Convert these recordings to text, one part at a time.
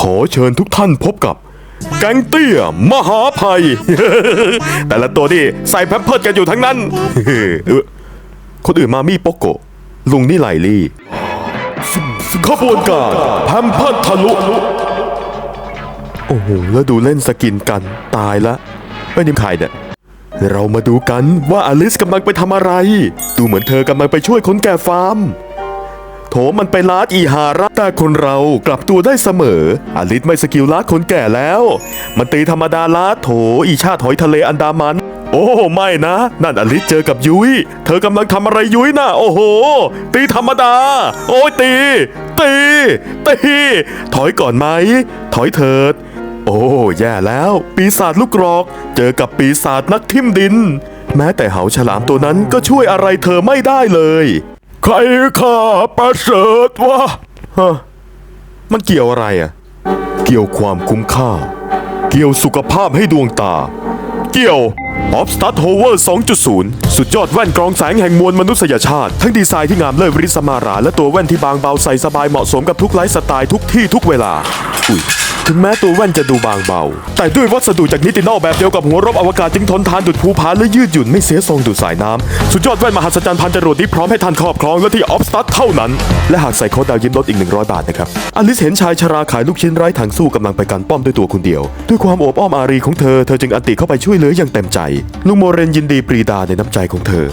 ขอเชิญทุกท่านพบกับ แก๊งเตี้ย มหาภัย แต่ละตัวนี่ใส่แพมเพิร์ดกันอยู่ทั้งนั้นเออคนอื่นมามี่โปโก ลุงนี่ไลลี่ขบวนการแพมเพิร์ดทะลุ โอ้โห แล้วดูเล่นสกินกันตายละเฮ้ยนี่ใครเนี่ยเรามาดูกันว่าอลิสกำลังไปทำอะไร ดูเหมือนเธอกำลังไปช่วยคนแก่ฟาร์ม โถมันไปลาดอีหาระแต่คนเรากลับตัวได้เสมอ อลิสไม่สกิลลาดคนแก่แล้ว มันตีธรรมดาลาดโถอีชาติหอยทะเลอันดามัน โอ้ไม่นะ นั่นอลิสเจอกับยุ้ยเธอกำลังทำอะไรยุ้ยน่ะโอ้โห ตีธรรมดา โอ้ยตี ตีตีถอยก่อนไหม ถอยเถิด โอ้แย่แล้ว ปีศาจลูกกรอก เจอกับปีศาจนักทิ่มดิน แม้แต่เหาฉลามตัวนั้นก็ช่วยอะไรเธอไม่ได้เลย ใครข้าประเสริฐวะฮะมันเกี่ยวอะไรอะ เกี่ยวความคุ้มค่า เกี่ยวสุขภาพให้ดวงตา เกี่ยว o f s t a r t Hover 2.0 สุดยอดแว่นกรองแสงแห่งมวลมนุษยชาติ ทั้งดีไซน์ที่งามเลิศวิริสมารา และตัวแว่นที่บางเบาใส่สบายเหมาะสมกับทุกไลฟ์สไตล์ทุกที่ทุกเวลา อุ้ย ถึงแม้ตัวแว่นจะดูบางเบา แต่ด้วยวัสดุจากนิตินอลแบบเดียวกับหัวรบอวกาศจึงทนทานดุดภูผาและยืดหยุ่นไม่เสียทรงดูดสายน้ำสุดยอดแว่นมหัศจรรย์พันจรวดนี้พร้อมให้ท่านครอบครองและที่ออฟสตัดเท่านั้น และหากใส่โค้ดดาวยิ้มลดอีก 100 บาทนะครับอลิสเห็นชายชราขายลูกชิ้นไร้ทางสู้กำลังไปกันป้อมด้วยตัวคนเดียว ด้วยความโอบอ้อมอารีของเธอเธอจึงอันติเข้าไปช่วยเหลืออย่างเต็มใจลุงโมเรนยินดีปรีดาในน้ำใจของเธอ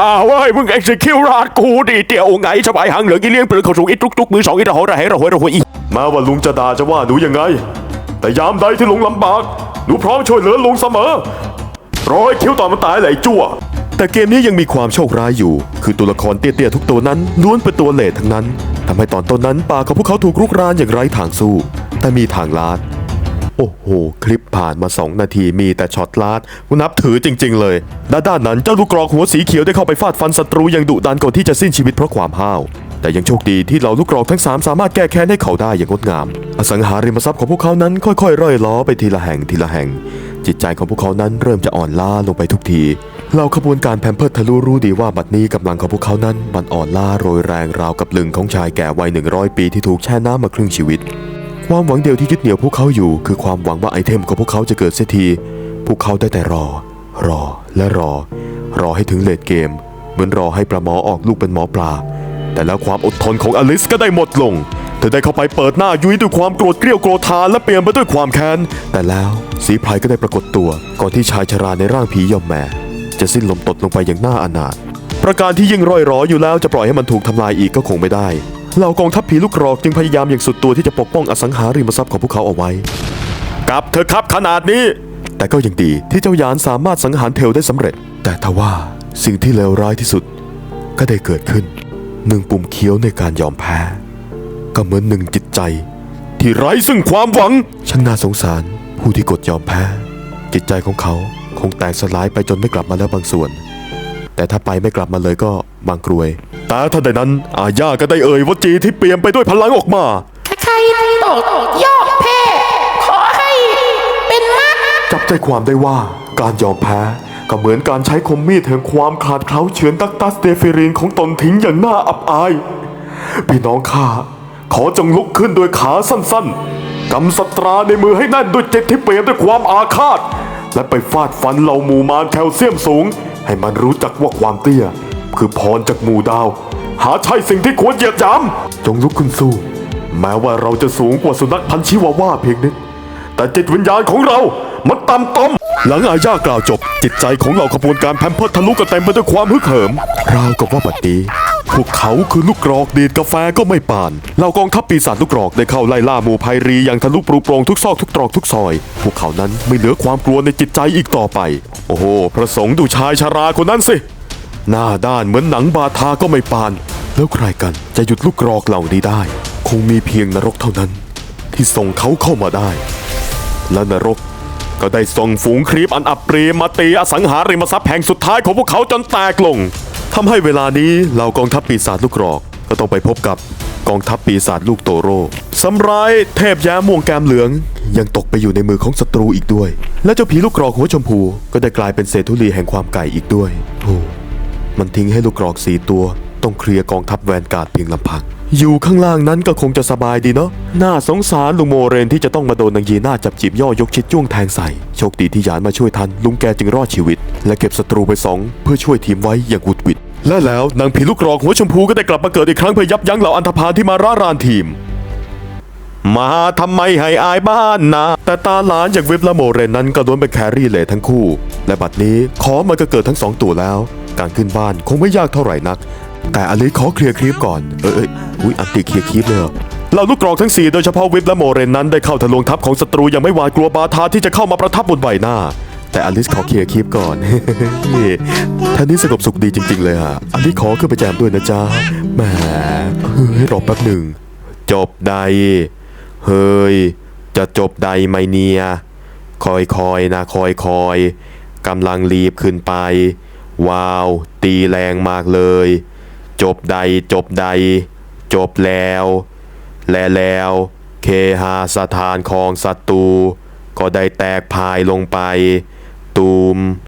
อ้าวเว้ยมึงเอ็กซิคิวรากูดิเตียวไงสบายหางเหลืองอีเลี้ยงปืนเขาสูงอีตุกตุกมือสองอีระหอระเหระหวยระหวยอีแม้ว่าลุงจะด่าจะว่าหนูยังไง แต่ยามใดที่ลุงลำบากหนูพร้อมช่วยเหลือลุงเสมอรอให้คิ้วตอนมันตายไหลจั่วแต่เกมนี้ยังมีความโชคร้ายอยู่ คือตัวละครเตี้ยๆทุกตัวนั้นล้วนเป็นตัวเลททั้งนั้นทำให้ตอนต้นนั้นป่าของพวกเขาถูกรุกรานอย่างไร้ทางสู้ แต่มีทางลาด โอ้โห คลิปผ่านมา 2 นาทีมีแต่ช็อตลาดนับถือจริง ๆ เลยด้านด้านนั้นเจ้าลูกกรอกหัวสีเขียวได้เข้าไปฟาดฟันศัตรูอย่างดุดันก่อนที่จะสิ้นชีวิตเพราะความห้าวแต่ยังโชคดีที่เหล่าลูกกรอกทั้ง 3 สามารถแก้แค้นให้เขาได้อย่างงดงาม อสังหาริมทรัพย์ของพวกเขานั้นค่อยๆร่อยล้อไปทีละแห่งทีละแห่ง จิตใจของพวกเขานั้นเริ่มจะอ่อนล้าลงไปทุกทีเหล่าขบวนการแพมเพิร์ดทะลุรู้ดีว่าบัดนี้กำลังของพวกเขานั้นมันอ่อนล้าโรยแรงราวกับลึงของชายแก่วัย100 ปีที่ถูกแช่น้ำมาครึ่งชีวิต ความหวังเดียวที่ยึดเหนี่ยวพวกเขาอยู่ คือความหวังว่าไอเทมของพวกเขาจะเกิดเสียที พวกเขาได้แต่รอ รอและรอ รอให้ถึงเลดเกม เหมือนรอให้ปลาหมอออกลูกเป็นหมอปลา แต่แล้วความอดทนของอลิสก็ได้หมดลง เธอได้เข้าไปเปิดหน้ายุ้ยด้วยความโกรธเกรี้ยวโกรธาและเปลี่ยนไปด้วยความแค้น แต่แล้วสีไพรก็ได้ปรากฏตัว ก่อนที่ชายชราในร่างผียอมแม่จะสิ้นลมตดลงไปอย่างน่าอนาถประการที่ยิ่งร่อยรออยู่แล้วจะปล่อยให้มันถูกทำลายอีกก็คงไม่ได้ เหล่ากองทัพผีลูกกรอกจึงพยายามอย่างสุดตัวที่จะปกป้องอสังหาริมทรัพย์ของพวกเขาเอาไว้กลับเถอะครับขนาดนี้ แต่ก็ยังดีที่เจ้ายานสามารถสังหารเทลได้สำเร็จ แต่ทว่าสิ่งที่เลวร้ายที่สุดก็ได้เกิดขึ้นหนึ่งปุ่มเขียวในการยอมแพ้ ก็เหมือนหนึ่งจิตใจ ที่ไร้ซึ่งความหวังช่างน่าสงสารผู้ที่กดยอมแพ้ จิตใจของเขาคงแตกสลายไปจนไม่กลับมาแล้วบางส่วน แต่ถ้าไปไม่กลับมาเลยก็บางกรวย แต่ทันใดนั้น อาญาก็ได้เอ่ยวจีที่เปี่ยมไปด้วยพลังออกมาใครตกยอดแพ้ขอให้เป็นมักจับใจความได้ว่าการยอมแพ้ก็เหมือนการใช้คมมีดแห่งความขาดเคล้าเฉือนตักตัสเดฟิรินของตนทิ้งอย่างน่าอับอาย พี่น้องข้าขอจงลุกขึ้นโดวยขาสั้นๆกำสตราในมือให้แน่นด้วยจิตที่เปี่ยมด้วยความอาฆาต และไปฟาดฟันเหล่าหมู่มารแคลเซียมสูง ให้มันรู้จักว่าความเตี้ย คือพรจากหมู่ดาว หาใช่สิ่งที่ควรเหยียดหยามจงลุกขึ้นสู้ แม้ว่าเราจะสูงกว่าสุนัขพันชิวาว่าเพียงนิด แต่จิตวิญญาณของเรา มันต่ำต้ม หลังอาญากล่าวจบ จิตใจของเหล่าขบวนการแพมเพิร์ทะลุก็เต็มไปด้วยความฮึกเหิม ราวกับว่าบัดนี้พวกเขาคือลูกกรอกดีดกาแฟก็ไม่ปานเหล่ากองทัพปีศาจลูกกรอกได้เข้าไล่ล่าหมู่ไพรีอย่างทะลุปรูโปรงทุกซอกทุกตรอกทุกซอย พวกเขานั้นไม่เหลือความกลัวในจิตใจอีกต่อไป โอ้โห พระสงฆ์ดูชายชาราคนนั้นสิ หน้าด้านเหมือนหนังบาทาก็ไม่ปาน แล้วใครกันจะหยุดลูกกรอกเหล่านี้ได้ คงมีเพียงนรกเท่านั้น ที่ส่งเขาเข้ามาได้ และนรกก็ได้ส่งฝูงครีปอันอับเปรียมาตีอสังหาริมทรัพย์แห่งสุดท้ายของพวกเขาจนแตกลงทำให้เวลานี้เหล่ากองทัพปีศาจลูกกรอก ก็ต้องไปพบกับกองทัพปีศาจลูกโตโร่สำร้ายเทพย้าม่วงแกมเหลือง ยังตกไปอยู่ในมือของศัตรูอีกด้วย และเจ้าผีลูกกรอกหัวชมพูก็ได้กลายเป็นเศษธุลีแห่งความไก่อีกด้วยโอ้ มันทิ้งให้ลูกกรอกสีตัว ต้องเคลียร์กองทัพแวนการ์ดเพียงลำพัง อยู่ข้างล่างนั้นก็คงจะสบายดีเนาะน่าสงสารลุงโมเรนที่จะต้องมาโดนนางยีน่าจับจีบย่อยกชิดจ้วงแทงใส่ โชคดีที่หยานมาช่วยทันลุงแกจึงรอดชีวิต และเก็บศัตรูไปสองเพื่อช่วยทีมไว้อย่างหุดวิดและแล้วนางผีลูกกรอกหัวชมพูก็ได้กลับมาเกิดอีกครั้งเพื่อยับยั้งเหล่าอันธพาลที่มาร่ารานทีมมาทำไมให้อายบ้านนะ แต่ตาหลานอย่างวิบและโมเรนนั้นก็ล้วนเป็นแครี่เลยทั้งคู่ และบัดนี้ขอมันก็เกิดทั้งสองตัวแล้ว การขึ้นบ้านคงไม่ยากเท่าไหร่นัก แต่อลิขอเคลียร์คลิปก่อน เอยเอยอุ้ยอันติเคลียร์คลิปเลยเหรอเราลูกกรอกทั้ง 4 โดยเฉพาะวิบและโมเรนนั้นได้เข้าทะลวงทัพของศัตรูอย่างไม่หวาดกลัวบาทาที่จะเข้ามาประทับบนใบหน้า แต่อลิสขอเคลียร์คลิปก่อน ท่านนี้สงบสุขดีจริง ๆ เลยฮะอลิสขอขึ้นไปแจมด้วยนะจ๊ะแหมเฮ้ยรอแป๊บหนึ่ง จบใด เฮ้ย จะจบใดไหมเนีย คอยคอยๆนะคอยคอยๆกำลังรีบขึ้นไป ว้าว ตีแรงมากเลย จบใดจบใด จบแล้ว และแล้ว เคหาสถานของศัตรูก็ได้แตกพายลงไป ตูม